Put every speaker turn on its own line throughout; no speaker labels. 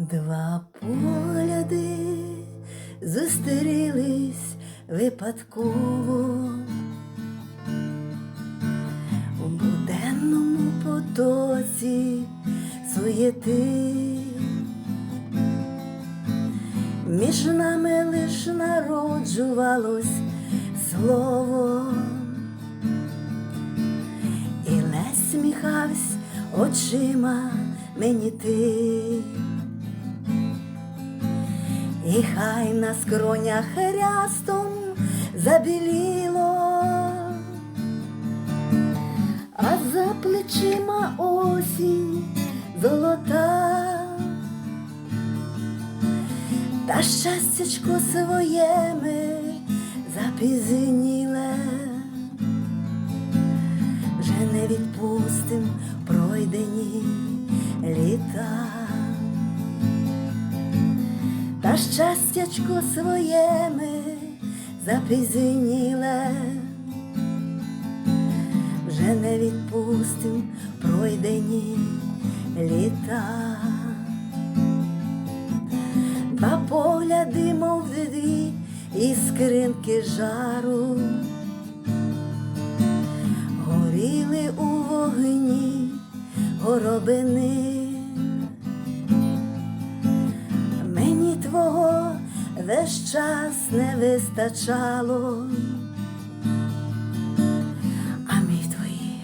Два погляди зустрілись випадково. У буденному потоці суєти, між нами лиш народжувалось слово, і лесь сміхавсь очима мені ти. І хай на скронях рястом забіліло, а за плечима осінь золота, та щастячко своє ми запізніле, та щастячко своє ми запізніле, вже не відпустим пройдені літа. Два погляди, мов дві іскринки жару, горіли у вогні горобини. Весь час не вистачало, а мій твої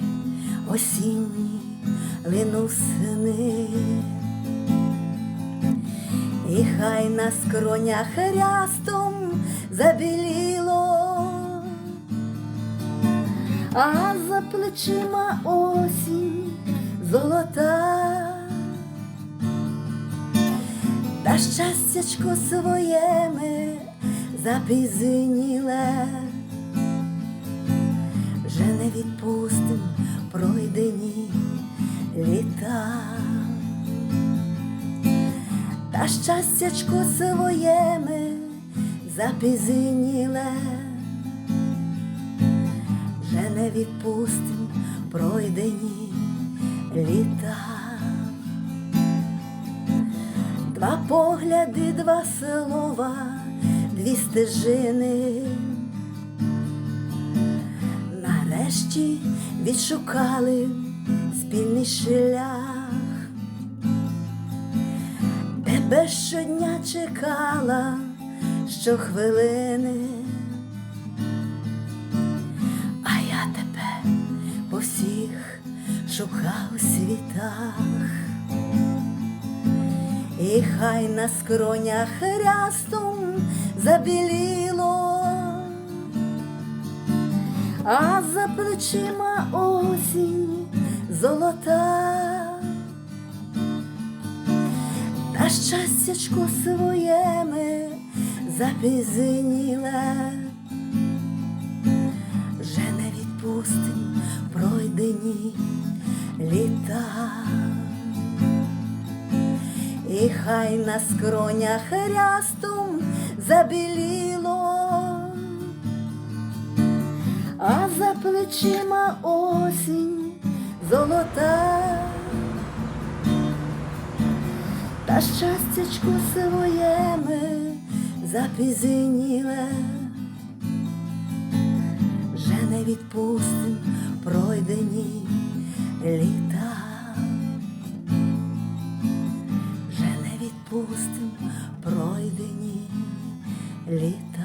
осінні линув сни, і хай на скронях рястом забіліло, а за плечима осінь золота та щастячко своє ми запізніле, вже не відпустим пройдені літа, та щастячко своє ми запізніле, вже не відпустим пройдені літа. Два погляди, два слова, дві стежини. Нарешті відшукали спільний шлях, тебе щодня чекала щохвилини, а я тебе по всіх шукав світах. І хай на скронях рястом забіліло, а за плечима осінь золота, та щастячко своє ми запізніле, вже не відпустим пройдені літа. Хай на скронях рястом забіліло, а за плечима осінь золота, та щастячко своє ми запізніле, вже не відпустим пройдені літа. Відпустим пройдені літа.